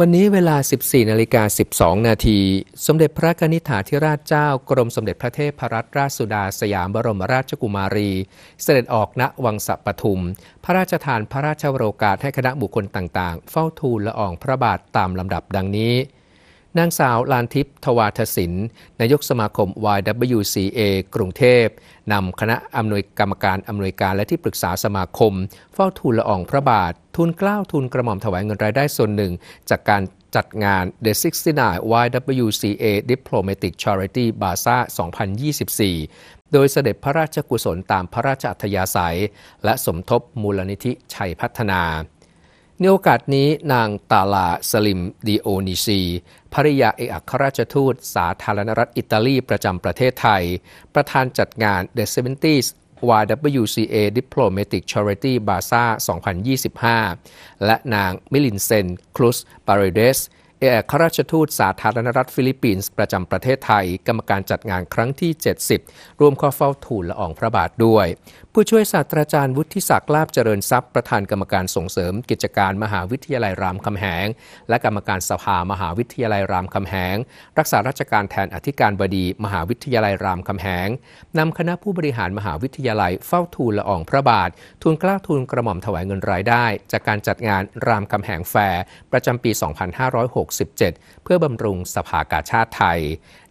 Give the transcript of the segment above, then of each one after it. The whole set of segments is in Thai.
วันนี้เวลา 14นาฬิกา12 นาที สมเด็จพระกนิษฐาธิราชเจ้ากรมสมเด็จพระเทพรัตนราชสุดาสยามบรมราชกุมารี เสด็จออกณวังสะปทุม พระราชทานพระราชวโรกาสให้คณะบุคคลต่างๆ เฝ้าทูลละอองพระบาทตามลำดับดังนี้ นางสาวลานทิพย์ทวาทศินนายกสมาคม YWCA กรุงเทพนำคณะอำนวยกรรมการอำนวยการและที่ปรึกษาสมาคม เฝ้าทูลละอองพระบาท ทูลเกล้าทูลกระหม่อมถวายเงินรายได้ส่วนหนึ่ง จากการจัดงาน The 69 YWCA Diplomatic Charity Bazaar 2024 โดยเสด็จพระราชกุศลตามพระราชอัธยาศัย และสมทบมูลนิธิชัยพัฒนา ในโอกาสนี้นางตาลาสลิมดิโอนิซีภริยาเอกอัครราชทูตสาธารณรัฐอิตาลีประจำประเทศไทย ประธานจัดงาน The 70s YWCA Diplomatic Charity Bazaar 2025 และนางมิลินเซนคลุสปาเรเดส เอกราชทูตสาธารณรัฐฟิลิปปินส์ประจำประเทศไทย กรรมการจัดงานครั้งที่ 70 ร่วมข้อเฝ้าทูลละอองพระบาทด้วย ผู้ช่วยศาสตราจารย์วุฒิศักดิ์ลาบเจริญทรัพย์ประธานกรรมการส่งเสริมกิจการมหาวิทยาลัยรามคำแหง และกรรมการสภามหาวิทยาลัยรามคำแหง รักษาราชการแทนอธิการบดี มหาวิทยาลัยรามคำแหงนำคณะผู้บริหารมหาวิทยาลัยเฝ้าทูลละอองพระบาททูลกล้าทูลกระหม่อมถวายเงินรายได้ จากการจัดงานรามคำแหงแฟร์ประจำปี 2506 2567 เพื่อบำรุงสภากาชาติไทย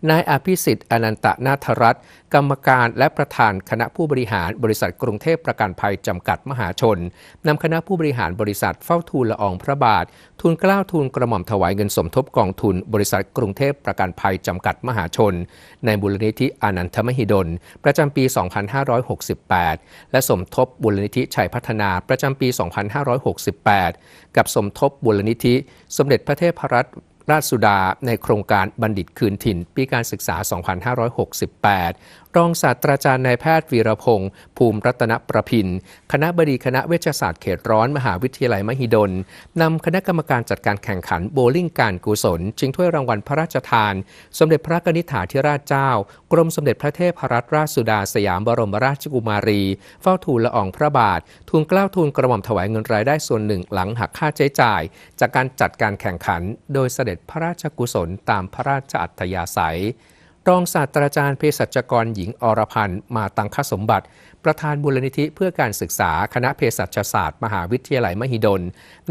นายอภิสิทธิ์อนันตนาธรัตน์กรรมการและประธานคณะผู้บริหารบริษัทกรุงเทพประกันภัยจำกัดมหาชนนำคณะผู้บริหารบริษัทเฝ้าทูลละอองพระบาททูลเกล้าทูลกระหม่อมถวายเงินสมทบกองทุน บริษัทกรุงเทพประกันภัยจำกัดมหาชน ในบุรณิธิอนันทมหิดล ประจำปี 2568 และสมทบบุรณิธิชัยพัฒนาประจำปี 2568 กับสมทบบุรณิธิ สมเด็จพระเทพรัตน ราชสุดาในโครงการบัณฑิตคืนถิ่น ปีการศึกษา 2568 รองศาสตราจารย์นายแพทย์วีรพงศ์ภูมิรัตนประพินคณะบดีคณะเวชศาสตร์เขตร้อนมหาวิทยาลัยมหิดลนำคณะกรรมการจัดการแข่งขันโบลิ่งการกุศลชิงถ้วยรางวัลพระราชทาน สมเด็จพระกนิษฐาธิราชเจ้า กรมสมเด็จพระเทพรัตนราชสุดาสยามบรมราชกุมารี เฝ้าทูลละอองพระบาททูลเกล้าทูลกระหม่อมถวายเงินรายได้ส่วนหนึ่งหลังหักค่าใช้จ่าย จากการจัดการแข่งขัน โดยเสด็จพระราชกุศลตามพระราชอัธยาศัย รองศาสตราจารย์เภสัชกรหญิงอรพันธ์มาตังคสมบัติ ประธานบุรณิธิเพื่อการศึกษาคณะเภสัชศาสตร์ มหาวิทยาลัยมหิดล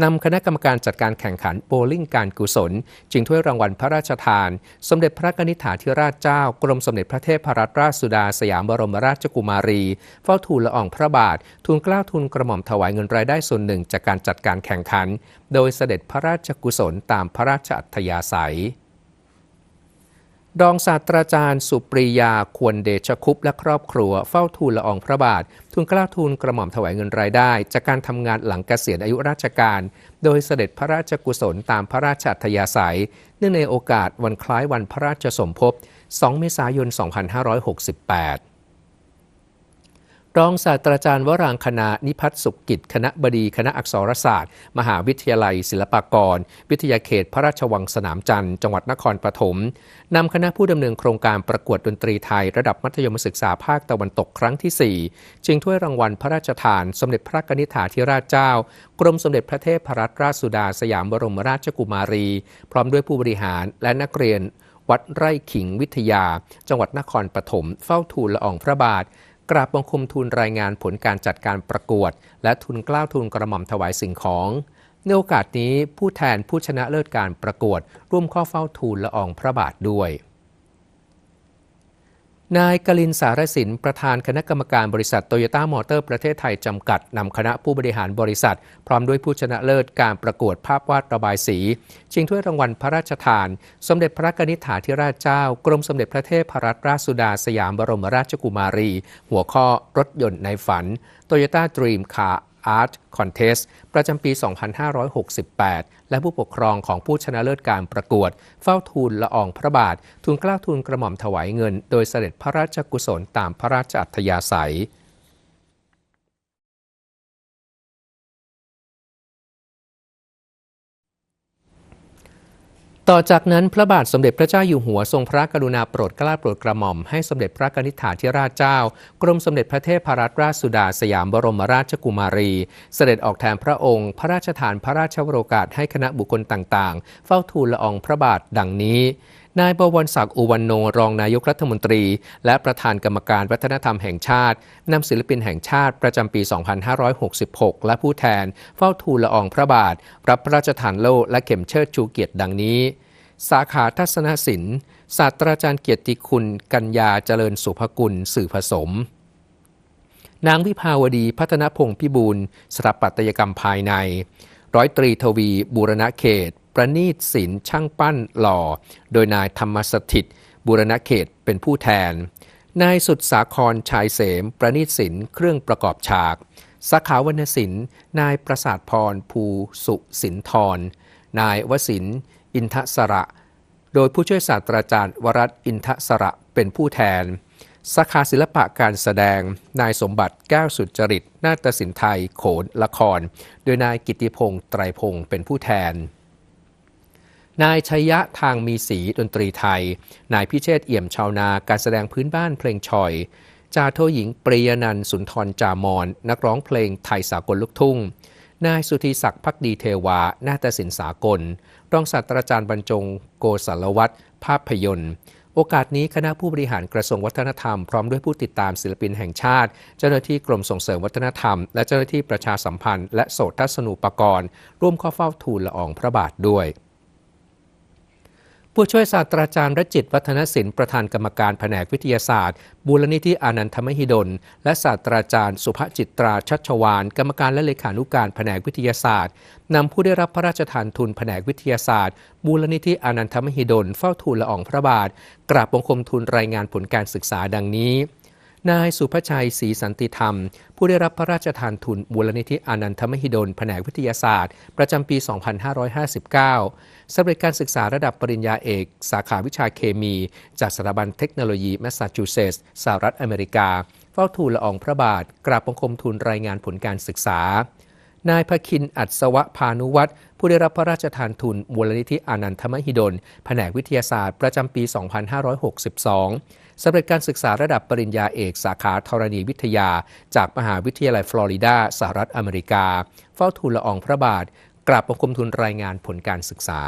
นำคณะกรรมการจัดการแข่งขันโบลิ่งการกุศล จึงถ้วยรางวัลพระราชทาน สมเด็จพระนิษฐาธิราชเจ้า กรมสมเด็จพระเทพรัตนราชสุดาสยามบรมราชกุมารี เฝ้าทูลละอองพระบาท ทูลเกล้าทูลกระหม่อมถวายเงินรายได้ส่วนหนึ่งจากการจัดการแข่งขัน โดยเสด็จพระราชกุศลตามพระราชอัธยาศัย ดองศาสตราจารย์สุปรียาควรเดชคุปและครอบครัวเฝ้าทูลละอองพระบาท ทุนกล้าทูลกระหม่อมถวายเงินรายได้ จากการทำงานหลังเกษียณอายุราชการ โดยเสด็จพระราชกุศลตามพระราชอัธยาศัย เนื่องในโอกาสวันคล้ายวันพระราชสมภพ 2 เมษายน 2568 รองศาสตราจารย์วรางคณานิพัฒสุขกิจ คณะบดีคณะอักษรศาสตร์ มหาวิทยาลัย ศิลปากร วิทยาเขตพระราชวังสนามจันทร์จังหวัดนครปฐมนำคณะผู้ดำเนินโครงการประกวดดนตรีไทย ระดับมัธยมศึกษาภาคตะวันตกครั้งที่ 4 จึงถ้วยรางวัลพระราชทาน สมเด็จพระนิษฐาธิราชเจ้า กรมสมเด็จพระเทพรัตนราชสุดาสยามบรมราชกุมารี พร้อมด้วยผู้บริหารและนักเรียน วัดไร่ขิงวิทยา จังหวัดนครปฐมเฝ้าทูลละอองพระบาท กราบบังคมทูลรายงานผลการจัดการประกวด และทุนกล้าวทุนกระหม่อมถวายสิ่งของ ในโอกาสนี้ผู้แทนผู้ชนะเลิศการประกวด ร่วมข้อเฝ้าทูลละอองพระบาทด้วย นายกลินสารสิน ประธานคณะกรรมการบริษัทโตโยต้ามอเตอร์ประเทศไทย จำกัด นำคณะผู้บริหารบริษัท พร้อมด้วยผู้ชนะเลิศการประกวดภาพวาดระบายสี ชิงถ้วยรางวัลพระราชทาน สมเด็จพระกนิษฐาธิราชเจ้า กรมสมเด็จพระเทพรัตนราชสุดาสยามบรมราชกุมารี หัวข้อรถยนต์ในฝัน Toyota Dream Car Art Contest ประจำปี 2568 และผู้ปกครองของผู้ชนะเลิศการประกวด เฝ้าทูลละอองพระบาท ทูลเกล้าทูลกระหม่อมถวายเงิน โดยเสด็จพระราชกุศลตามพระราชอัธยาศัย ต่อจากนั้นพระบาทสมเด็จพระเจ้าอยู่หัวทรงพระกรุณาโปรดเกล้าโปรดกระหม่อมให้สมเด็จพระกนิษฐาธิราชเจ้า กรมสมเด็จพระเทพรัตนราชสุดาสยามบรมราชกุมารี เสด็จออกแทนพระองค์ พระราชทานพระราชวโรกาสให้คณะบุคคลต่างๆ เฝ้าทูลละอองพระบาทดังนี้ นายบวรศักดิ์อุวันโนรองนายกรัฐมนตรี และประธานกรรมการวัฒนธรรมแห่งชาตินำศิลปินแห่งชาติประจำปี 2566 และผู้แทน เฝ้าทูลละอองพระบาท รับพระราชทานโล่และเข็มเชิดชูเกียรติดังนี้ สาขาทัศนศิลป์ศาสตราจารย์เกียรติคุณ กัญญาเจริญสุภกุล สื่อผสมนางวิภาวดีพัฒนพงศ์พิบูลสถาปัตยกรรมภายใน ร้อยตรีทวีบูรณเขต ประณีตศิลป์ช่างปั้นหล่อ โดยนายธรรมสถิตบูรณเขตเป็นผู้แทน นายสุดสาครชายเสม ประณีตศิลป์เครื่องประกอบฉากสาขาวรรณศิลป์ นายประสาทพรภูสุสินทร นายวสินอินทสระ โดยผู้ช่วยศาสตราจารย์วรัตอินทสระเป็นผู้แทนสาขาศิลปะการแสดง นายสมบัติแก้วสุจริต นาฏศิลป์ไทย โขน ละคร โดยนายกิติพงษ์ไตรพงษ์เป็นผู้แทน นายชัยยะทางมีสีดนตรีไทย นายพิเชษเอี่ยมชาวนาการแสดงพื้นบ้านเพลงชอยจาโทหญิงปริยนันสุนทรจามอนนักร้องเพลงไทยสากลลูกทุ่ง นายสุธีศักดิ์พักดีเทวา นาฏศิลป์สากล รองศาสตราจารย์บรรจง โกศลวัฒน์ภาพยนตร์ โอกาสนี้คณะผู้บริหารกระทรวงวัฒนธรรม พร้อมด้วยผู้ติดตามศิลปินแห่งชาติ เจ้าหน้าที่กรมส่งเสริมวัฒนธรรม และเจ้าหน้าที่ประชาสัมพันธ์และโสตทัศนูปกรณ์ร่วมเข้าเฝ้าทูลละอองพระบาทด้วย ผู้ช่วยศาสตราจารย์รจิตวัฒนศิลป์ประธานกรรมการแผนกวิทยาศาสตร์บูรณิธิอานันทมหิดล และศาสตราจารย์สุภจิตราชัชวาน กรรมการและเลขานุการแผนกวิทยาศาสตร์นำผู้ได้รับพระราชทานทุนแผนกวิทยาศาสตร์บูรณิธิอานันทมหิดล เฝ้าทูลละอองพระบาท กราบบังคมทูลรายงานผลการศึกษาดังนี้ นายสุภชัยศรีสันติธรรม ผู้ได้รับพระราชทานทุนมูลนิธิอนันทมหิดล แผนกวิทยาศาสตร์ ประจำปี 2559สำเร็จการศึกษาระดับปริญญาเอก สาขาวิชาเคมี จากสถาบันเทคโนโลยีแมสซาชูเซตส์สหรัฐอเมริกา เฝ้าทูลละอองพระบาท กราบบังคมทูลรายงานผลการศึกษา นายพคินอัศวะพานุวัตรผู้ได้รับพระราชทานทุนมูลนิธิอานันทมหิดล แผนกวิทยาศาสตร์ประจำปี 2562สำเร็จการศึกษาระดับปริญญาเอกสาขาธรณีวิทยา จากมหาวิทยาลัยฟลอริดาสหรัฐอเมริกา เฝ้าทูลละอองพระบาท กราบบังคมทุนรายงานผลการศึกษา